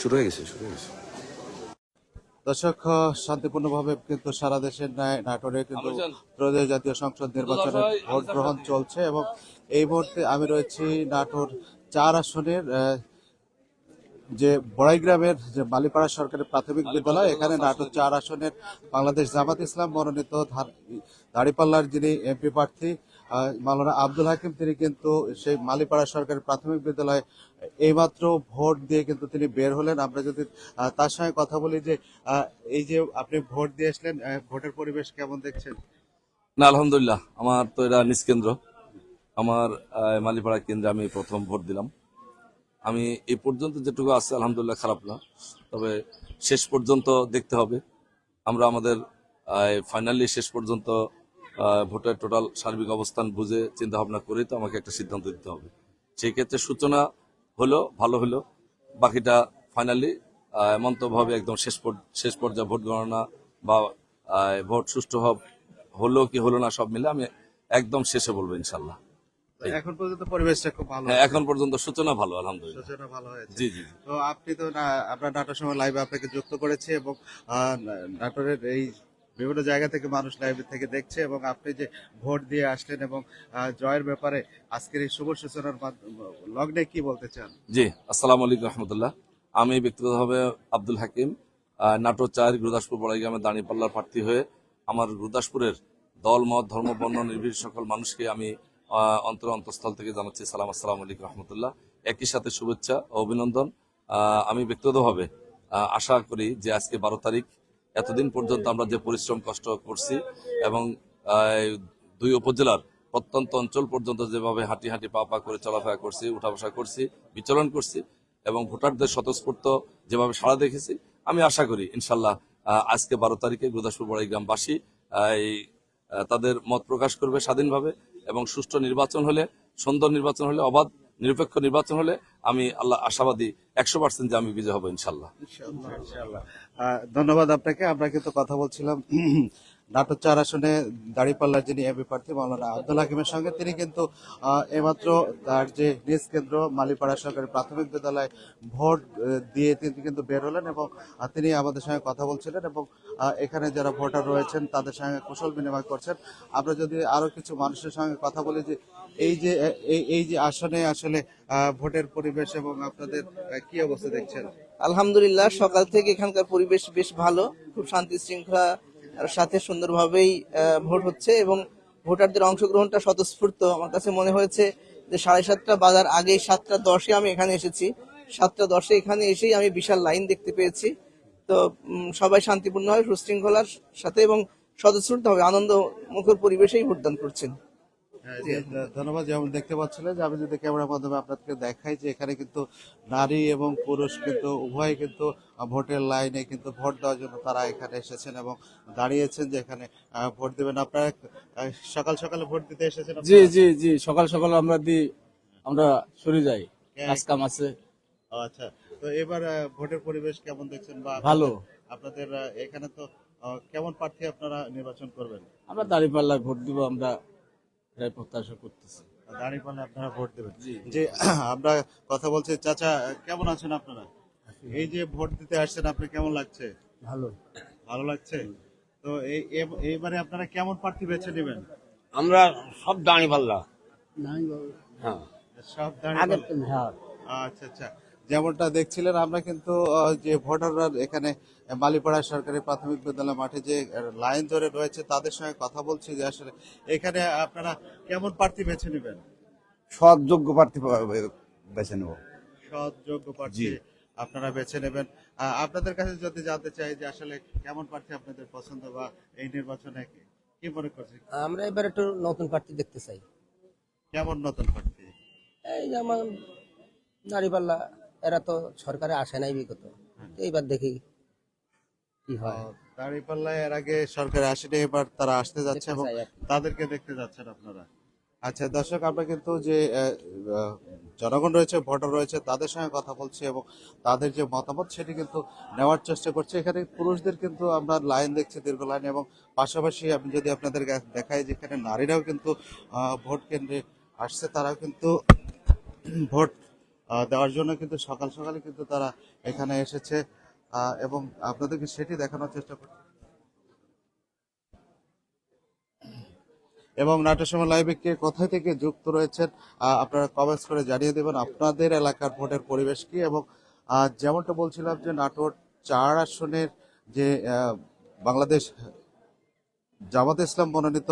শুরু হয়ে গেছে শুরু হয়ে গেছে। দর্শক শান্তিপূর্ণভাবে কিন্তু সারা দেশের ন্যায় নাটোরে কিন্তু ত্রয়োদশ জাতীয় সংসদ নির্বাচনের ভোট গ্রহণ চলছে এবং এই মুহূর্তে আমি রয়েছি নাটোর চার আসনের যে বড়াইগ্রামের যে মালিপাড়া সরকারি প্রাথমিক বিদ্যালয় এখানে নাটোর চার আসনের বাংলাদেশ জামাত ইসলাম মনোনীত ধার- দাঁড়িপাল্লার যিনি এমপি প্রার্থী মাওলানা আব্দুল হাকিম তিনি কিন্তু সেই মালিপাড়া সরকারি প্রাথমিক বিদ্যালয়ে এইমাত্র ভোট দিয়ে কিন্তু তিনি বের হলেন। আমরা যদি তার সঙ্গে কথা বলি যে এই যে আপনি ভোট দিয়ে আসলেন ভোটের পরিবেশ কেমন দেখছেন? না, আলহামদুলিল্লাহ, আমার তো এটা নিজ কেন্দ্র আমার মালিপাড়া কেন্দ্রে আমি প্রথম ভোট দিলাম। আমি এই পর্যন্ত যেটুকু আছে, আলহামদুলিল্লাহ খারাপ না। তবে শেষ পর্যন্ত দেখতে হবে। আমরা আমাদের ফাইনালি শেষ পর্যন্ত ভোটের টোটাল সার্বিক অবস্থান বুঝে চিন্তা ভাবনা করে তো আমাকে একটা সিদ্ধান্ত দিতে হবে। সেই ক্ষেত্রে সূচনা হলো ভালো হলো। বাকিটা ফাইনালি মন্তব্যভাবে একদম শেষ পর- শেষ পর্যায়ে ভোট গণনা বা ভোট সুষ্ঠু হব- হলো কি হলো না সব মিলে আমি একদম শেষে বলব ইনশাল্লাহ এখন পর্যন্ত পরিবেশটা খুব ভালো হ্যাঁ এখন পর্যন্ত সূচনা ভালো আলহামদুলিল্লাহ। সূচনা ভালো হয়েছে। জি জি। তো আপনি তো আপনার নাটোর সময় লাইভে আপনাকে যুক্ত করেছে এবং নাটোরের এই বিভিন্ন জায়গা থেকে মানুষ লাইভ থেকে দেখছে এবং আপনি যে ভোট দিয়ে আসলেন এবং জয়ের ব্যাপারে আজকের এই শুভ সূচনার লগ্নে কি বলতে চান? জি, আসসালামু আলাইকুম রহমতুল্লাহ। আমি ব্যক্তিগতভাবে আব্দুল হাকিম নাটোর চার গুরুদাসপুর বড়াইগ্রামে দাঁড়িপাল্লার প্রার্থী হয়ে আমার গুরুদাসপুরের দল, মত, ধর্ম, বর্ণ সকল মানুষকে আমি অন্তর অন্তঃস্থল থেকে জানাচ্ছি সালাম, আসসালামু আলাইকুম রহমতুল্লাহ। একই সাথে শুভেচ্ছা ও অভিনন্দন। আমি ব্যক্তিগতভাবে আশা করি যে আজকে বারো তারিখ এতদিন পর্যন্ত আমরা যে পরিশ্রম, কষ্ট করছি এবং দুই উপজেলার প্রত্যন্ত অঞ্চল পর্যন্ত যেভাবে হাঁটি হাঁটি পা পা করে চলাফেরা করছি, উঠা বসা করছি বিচরণ করছি এবং ভোটারদের স্বতঃস্ফূর্ত যেভাবে সাড়া দেখেছি, আমি আশা করি ইনশাল্লাহ আজকে বারো তারিখে গুরুদাসপুর বড়াই গ্রামবাসী এই তাদের মত প্রকাশ করবে স্বাধীনভাবে এবং সুষ্ঠু নির্বাচন হলে, সুন্দর নির্বাচন হলে, অবাধ, নিরপেক্ষ নির্বাচন হলে আমি আল্লাহ আশাবাদী একশো পার্সেন্ট যে আমি বিজয় হব ইনশাল্লাহ। ধন্যবাদ আপনাকে। আমরা কিন্তু কথা বলছিলাম নাটোর চার আসনে দাঁড়িপাল্লার যিনি এমপি প্রার্থী মাওলানা আব্দুল হাকিমের সঙ্গে তিনি কিন্তু আহ, এইমাত্র তার যে নিজ কেন্দ্র মালিপাড়া সরকারি প্রাথমিক বিদ্যালয়ে ভোট দিয়ে তিনি কিন্তু বের হলেন এবং তিনি আমাদের সঙ্গে কথা বলছিলেন এবং এখানে যারা ভোটার রয়েছেন তাদের সঙ্গে কুশল বিনিময় করছেন। আমরা যদি আরও কিছু মানুষের সঙ্গে কথা বলি যে এই যে এই যে আসনে আসলে ভোটের পরিবেশ এবং আপনাদের কি অবস্থা দেখছেন? আলহামদুলিল্লাহ সকাল থেকে এখানকার পরিবেশ বেশ ভালো। খুব শান্তি শৃঙ্খলা সাথে সুন্দরভাবেই ভোট হচ্ছে এবং ভোটারদের অংশগ্রহণটা স্বতঃস্ফূর্ত। আমার কাছে মনে হয়েছে যে সাড়ে সাতটা বাজার আগে সাতটা দশে আমি এখানে এসেছি। সাতটা দশে এখানে এসেই আমি বিশাল লাইন দেখতে পেয়েছি। তো সবাই শান্তিপূর্ণভাবে, সুশৃঙ্খলার সাথে এবং স্বতঃস্ফূর্ত হবে আনন্দ মুখর পরিবেশেই ভোটদান করছেন। ধন্যবাদ যেমন দেখতে পাচ্ছিলেন যে আমি যদি ক্যামেরার মাধ্যমে আপনাদেরকে দেখাই যে এখানে কিন্তু নারী এবং পুরুষ কিন্তু উভয় কিন্তু ভোটের লাইনে কিন্তু ভোট দেওয়ার জন্য তারা এখানে এসেছেন এবং দাঁড়িয়েছেন যে এখানে ভোট দেবেন। আপনারা সকাল সকালে ভোট দিতে এসেছেন জি জি জি সকাল সকাল আমরা দিই আমরা সরে যাই। কাজ কাম আছে। আচ্ছা। তো এবার ভোটের পরিবেশ কেমন দেখছেন বা ভালো। আপনাদের এখানে তো কেমন প্রার্থী আপনারা নির্বাচন করবেন? আমরা দাঁড়িপাল্লায় ভোট দিব আমরা এটাই প্রত্যাশা করতেছি। দাঁড়িয়ে পারলে আপনারা ভোট দেবেন। যে আমরা কথা বলছি চাচা কেমন আছেন আপনারা? এই যে ভোট দিতে আসছেন আপনি কেমন লাগছে? ভালো। ভালো লাগছে? তো এই এইবারে আপনারা কেমন প্রার্থী বেছে নেবেন? আমরা সব দাঁড়ি পাল্লা। হ্যাঁ। সব দাঁড়িয়ে আচ্ছা আচ্ছা। যেমনটা দেখছিলেন আমরা কিন্তু যে ভোটাররা এখানে মালিপাড়া সরকারি প্রাথমিক বিদ্যালয় মাঠে যে লাইন ধরে রয়েছে তাদের সঙ্গে কথা বলছি যে আসলে এখানে আপনারা কেমন প্রার্থী বেছে নেবেন? সৎ যোগ্য প্রার্থী বেছে নেব। সৎ যোগ্য প্রার্থী আপনারা বেছে নেবেন। আপনাদের কাছে যদি জানতে চাই যে আসলে কেমন প্রার্থী আপনাদের পছন্দ বা এই নির্বাচনে কি মনে করছেন? আমরা এবার একটু নতুন প্রার্থী দেখতে চাই। কেমন নতুন প্রার্থী? এই যেমন নারীপাল্লা এরা তো সরকারে আসে নাই বিগত। এইবার দেখি কি হয়। দাঁড়িপাল্লায় এর আগে সরকার আসেনি এবার তারা আসতে যাচ্ছে এবং। তাদেরকে দেখতে যাচ্ছেন আপনারা। আচ্ছা দর্শক আমরা কিন্তু যে জনগণ রয়েছে ভোটার রয়েছে তাদের সঙ্গে কথা বলছি এবং তাদের যে মতামত সেটি কিন্তু নেওয়ার চেষ্টা করছি। এখানে পুরুষদের কিন্তু আমরা লাইন দেখছি দীর্ঘ লাইন এবং পাশাপাশি আমি যদি আপনাদের দেখাই যেখানে নারীরাও কিন্তু ভোট কেন্দ্রে আসছে তারাও কিন্তু ভোট দেওয়ার জন্য কিন্তু সকাল সকালে কিন্তু তারা এখানে এসেছে। এবং আপনাদেরকে সেটি দেখানোর চেষ্টা করছি। এবং নাটক সময় লাইভে কে কোথায় থেকে যুক্ত রয়েছেন আপনারা কমেন্টস করে জানিয়ে দেবেন আপনাদের এলাকার ভোটের পরিবেশ কি। এবং যেমনটা বলছিলাম যে নাটোর চার আসনের যে বাংলাদেশ জামাত ইসলাম মনোনীত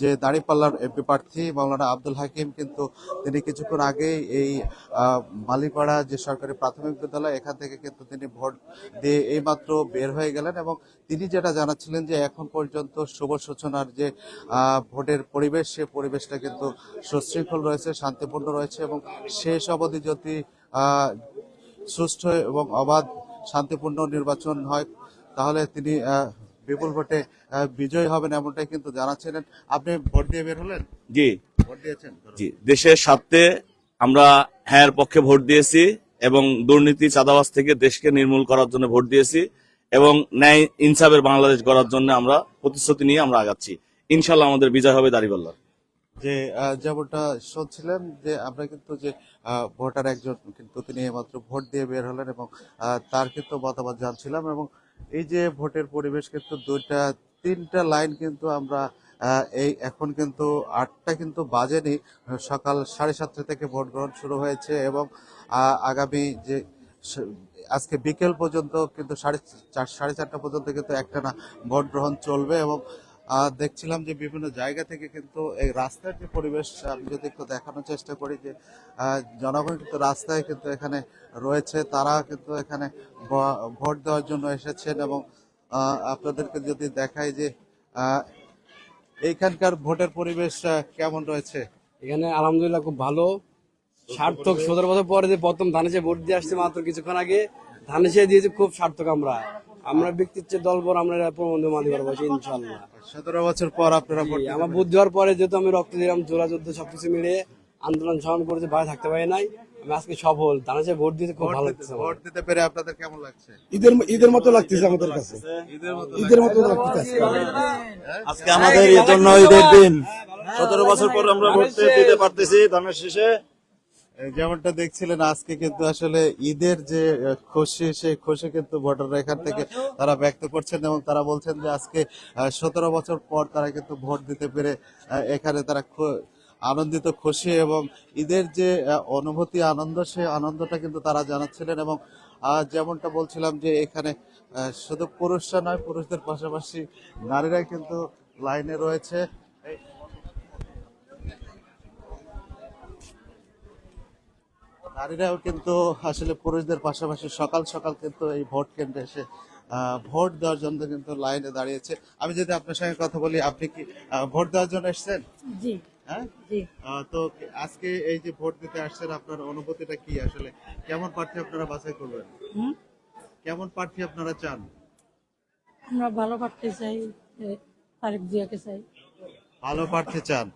যে দাঁড়িপাল্লার এমপি প্রার্থী মাওলানা আব্দুল হাকিম কিন্তু তিনি কিছুক্ষণ আগেই এই মালিপাড়া যে সরকারি প্রাথমিক বিদ্যালয়, এখান থেকে কিন্তু তিনি ভোট দিয়ে এইমাত্র বের হয়ে গেলেন এবং তিনি যেটা জানাচ্ছিলেন যে এখন পর্যন্ত শুভ সূচনার যে ভোটের পরিবেশ, সে পরিবেশটা কিন্তু সুশৃঙ্খল রয়েছে, শান্তিপূর্ণ রয়েছে এবং শেষ অবধি যদি সুষ্ঠু এবং অবাধ শান্তিপূর্ণ নির্বাচন হয়, তাহলে তিনি বিপুল ভোটে বিজয়ী হবেন এমনটাই কিন্তু জানাচ্ছিলেন। আপনি ভোট দিয়ে বের হলেন? জি। ভোট দিয়েছেন জি দেশের স্বার্থে আমরা হ্যাঁ পক্ষে ভোট দিয়েছি এবং দুর্নীতি চাঁদাবাজ থেকে দেশকে নির্মূল করার জন্য ভোট দিয়েছি এবং ন্যায় ইনসাফের বাংলাদেশ গড়ার জন্য আমরা প্রতিশ্রুতি নিয়ে আমরা আগাচ্ছি। ইনশাল্লাহ আমাদের বিজয় হবে দাঁড়িপাল্লার যে যেমনটা শুনছিলেন যে আমরা কিন্তু যে ভোটার একজন কিন্তু তিনি মাত্র ভোট দিয়ে বের হলেন এবং তার কিন্তু মতামত জানছিলাম এবং এই যে ভোটের পরিবেশ কিন্তু দুইটা, তিনটা লাইন কিন্তু আমরা এই এখন কিন্তু আটটা কিন্তু বাজেনি। সকাল সাড়ে সাতটা থেকে ভোট গ্রহণ শুরু হয়েছে এবং আগামী যে আজকে বিকেল পর্যন্ত কিন্তু সাড়ে চার, সাড়ে চারটা পর্যন্ত কিন্তু একটা না ভোট গ্রহণ চলবে এবং দেখছিলাম যে বিভিন্ন জায়গা থেকে কিন্তু এই রাস্তার যে পরিবেশ, আমি যদি একটু দেখানোর চেষ্টা করি যে জনগণ কিন্তু রাস্তায় কিন্তু এখানে রয়েছে। তারা কিন্তু এখানে ভোট দেওয়ার জন্য এসেছেন এবং আপনাদেরকে যদি দেখাই যে এইখানকার ভোটের পরিবেশ কেমন রয়েছে? এখানে আলহামদুলিল্লাহ খুব ভালো। সার্থক সতেরো বছর পরে যে প্রথম ধানেশে ভোট দিয়ে আসছে মাত্র কিছুক্ষণ আগে, ধানেশে দিয়েছে খুব সার্থক আমরা। আমরা ব্যক্তির চেয়ে দল পর আমরা প্রবন্ধ মালি পারব ইনশাল্লাহ। সতেরো বছর পর আপনারা আমার বুদ্ধ হওয়ার পরে যেহেতু আমি রক্ত দিলাম জোড়া যুদ্ধ সবকিছু মিলিয়ে আন্দোলন সংগ্রাম করেছে বাইরে থাকতে পারি নাই আমি আজকে সফল। ধানেশে ভোট দিতে খুব ভোট ভালো লাগছে ভোট দিতে পেরে আপনাদের কেমন লাগছে? ঈদের ঈদের মতো লাগতেছে আমাদের কাছে। ঈদের মতো লাগতেছে। আজকে আমাদের এই জন্য ঈদের দিন। সতেরো বছর পর আমরা ভোট দিতে পারতেছি ধানের শেষে। যেমনটা দেখছিলেন, আজকে কিন্তু আসলে ঈদের যে খুশি, সেই খুশি কিন্তু ভোটাররা এখান থেকে তারা ব্যক্ত করছেন এবং তারা বলছেন যে আজকে সতেরো বছর পর তারা কিন্তু ভোট দিতে পেরে এখানে তারা আনন্দিত, খুশি এবং ঈদের যে অনুভূতি, আনন্দ, সেই আনন্দটা কিন্তু তারা জানাচ্ছিলেন এবং যেমনটা বলছিলাম যে এখানে শুধু পুরুষরা নয়, পুরুষদের পাশাপাশি নারীরা কিন্তু লাইনে রয়েছে। নারীরাও কিন্তু আসলে পুরুষদের পাশাপাশি সকাল সকাল কিন্তু এই ভোট কেন্দ্রে এসে ভোট দেওয়ার জন্য কিন্তু লাইনে দাঁড়িয়েছে। আমি যদি আপনার সঙ্গে কথা বলি আপনি কি ভোট দেওয়ার জন্য এসেছেন? জি। হ্যাঁ? তো আজকে এই যে ভোট দিতে আসছেন আপনার অনুভূতিটা কি আসলে? কেমন প্রার্থী আপনারা বাছাই করবেন? কেমন প্রার্থী আপনারা চান? আমরা ভালো পাঠতে চাই তারেক জিয়াকে চাই। ভালো প্রার্থী চান।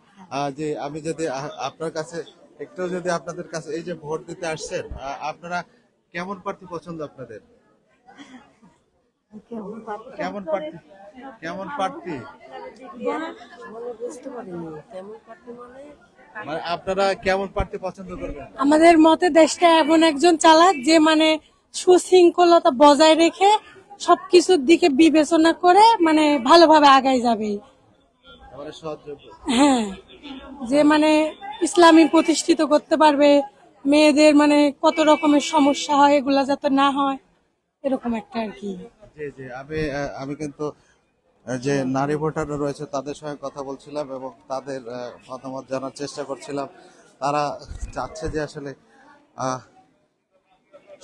যে আমি যদি আপনার কাছে একটু যদি আপনাদের কাছে এই যে ভোট দিতে আসছেন আপনারা কেমন প্রার্থী পছন্দ আপনাদের? কেমন প্রার্থী? কেমন প্রার্থী? মানে আপনারা কেমন প্রার্থী পছন্দ করবেন? আমাদের মতে দেশটা এমন একজন চালাক যে মানে সুশৃঙ্খলতা বজায় রেখে সবকিছুর দিকে বিবেচনা করে মানে ভালোভাবে আগায় যাবে। হ্যাঁ। যে মানে ইসলামী প্রতিষ্ঠিত করতে পারবে মেয়েদের মানে কত রকমের সমস্যা হয় এগুলা যাতে না হয় এরকম একটা আর কি। জি জি আমি আমি কিন্তু যে নারী ভোটাররা রয়েছে তাদের সঙ্গে কথা বলছিলাম এবং তাদের মতামত জানার চেষ্টা করছিলাম। তারা চাচ্ছে যে আসলে আহ,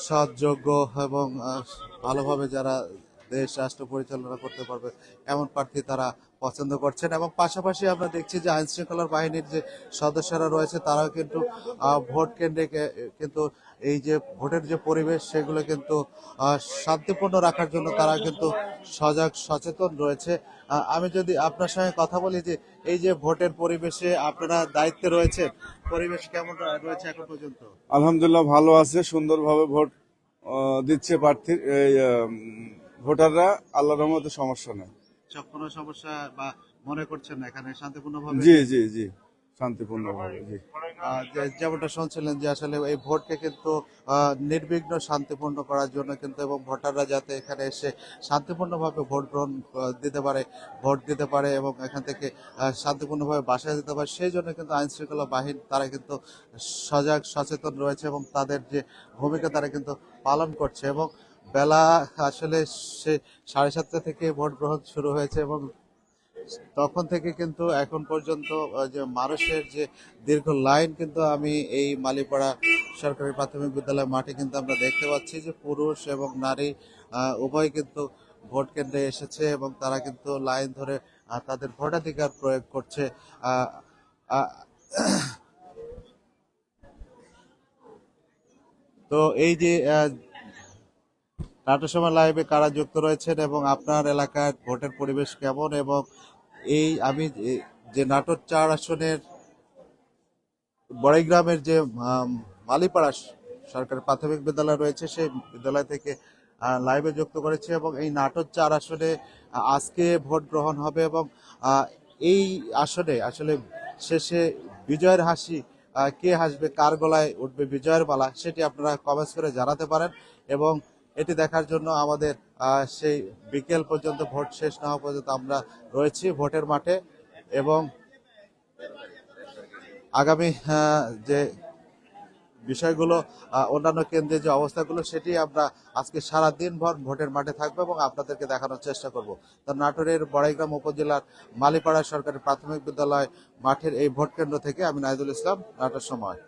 সৎ যোগ্য এবং ভালোভাবে যারা দেশ রাষ্ট্র পরিচালনা করতে পারবে এমন প্রার্থী তারা পছন্দ করছেন এবং পাশাপাশি আমরা দেখছি যে আইন শৃঙ্খলার বাহিনীর যে সদস্যরা রয়েছে, তারাও কিন্তু ভোট কেন্দ্রে কিন্তু এই যে ভোটের যে পরিবেশ, সেগুলো কিন্তু শান্তিপূর্ণ রাখার জন্য তারা কিন্তু সজাগ, সচেতন রয়েছে। আমি যদি আপনার সঙ্গে কথা বলি যে, এই যে ভোটের পরিবেশে আপনারা দায়িত্বে রয়েছে পরিবেশ কেমন রয়েছে এখন পর্যন্ত? আলহামদুলিল্লাহ ভালো আছে, সুন্দরভাবে ভোট দিচ্ছে প্রার্থী ভোটাররা আল্লাহ রহমতে সমস্যা নেই। কোনো সমস্যা বা মনে করছেন না এখানে শান্তিপূর্ণভাবে? জি জি জি শান্তিপূর্ণভাবে জি। যেমনটা শুনছিলেন যে আসলে এই ভোটকে কিন্তু নির্বিঘ্ন শান্তিপূর্ণ করার জন্য কিন্তু এবং ভোটাররা যাতে এখানে এসে শান্তিপূর্ণভাবে ভোট গ্রহণ দিতে পারে ভোট দিতে পারে এবং এখান থেকে আহ, শান্তিপূর্ণভাবে বাসায় দিতে পারে সেই জন্য কিন্তু আইন শৃঙ্খলা বাহিনী তারা কিন্তু সজাগ সচেতন রয়েছে এবং তাদের যে ভূমিকা তারা কিন্তু পালন করছে এবং বেলা আসলে সে সাড়ে সাতটা থেকে ভোট গ্রহণ শুরু হয়েছে এবং তখন থেকে কিন্তু এখন পর্যন্ত যে মানুষের যে দীর্ঘ লাইন কিন্তু আমি এই মালিপাড়া সরকারি প্রাথমিক বিদ্যালয় মাঠে কিন্তু আমরা দেখতে পাচ্ছি যে পুরুষ এবং নারী উভয় কিন্তু ভোট কেন্দ্রে এসেছে এবং তারা কিন্তু লাইন ধরে তাদের ভোটাধিকার প্রয়োগ করছে। তো এই যে সময় লাইভে কারা যুক্ত রয়েছেন এবং আপনার এলাকার ভোটের পরিবেশ কেমন? এবং এই আমি যে- নাটক চার আসনের বড়াইগ্রামের যে মালিপাড়া সরকারি প্রাথমিক বিদ্যালয় রয়েছে, সেই বিদ্যালয় থেকে লাইভে যুক্ত করেছে এবং এই নাটক চার আসনে আজকে ভোট গ্রহণ হবে এবং এই আসনে, আসলে শেষে বিজয়ের হাসি কে হাসবে, কার গলায় উঠবে বিজয়ের মালা, সেটি আপনারা কমেন্টস করে জানাতে পারেন এবং এটি দেখার জন্য আমাদের সেই বিকেল পর্যন্ত, ভোট শেষ না হওয়া পর্যন্ত আমরা রয়েছি ভোটের মাঠে এবং আগামী যে বিষয়গুলো অন্যান্য কেন্দ্রে যে অবস্থাগুলো, সেটি আমরা আজকে সারা দিন ভর ভোটের মাঠে থাকব এবং আপনাদেরকে দেখানোর চেষ্টা করব। তো নাটোরের বড়াইগ্রাম উপজেলার মালিপাড়া সরকারি প্রাথমিক বিদ্যালয় মাঠের এই ভোট কেন্দ্র থেকে আমি নাইদুল ইসলাম, নাটোর সময়।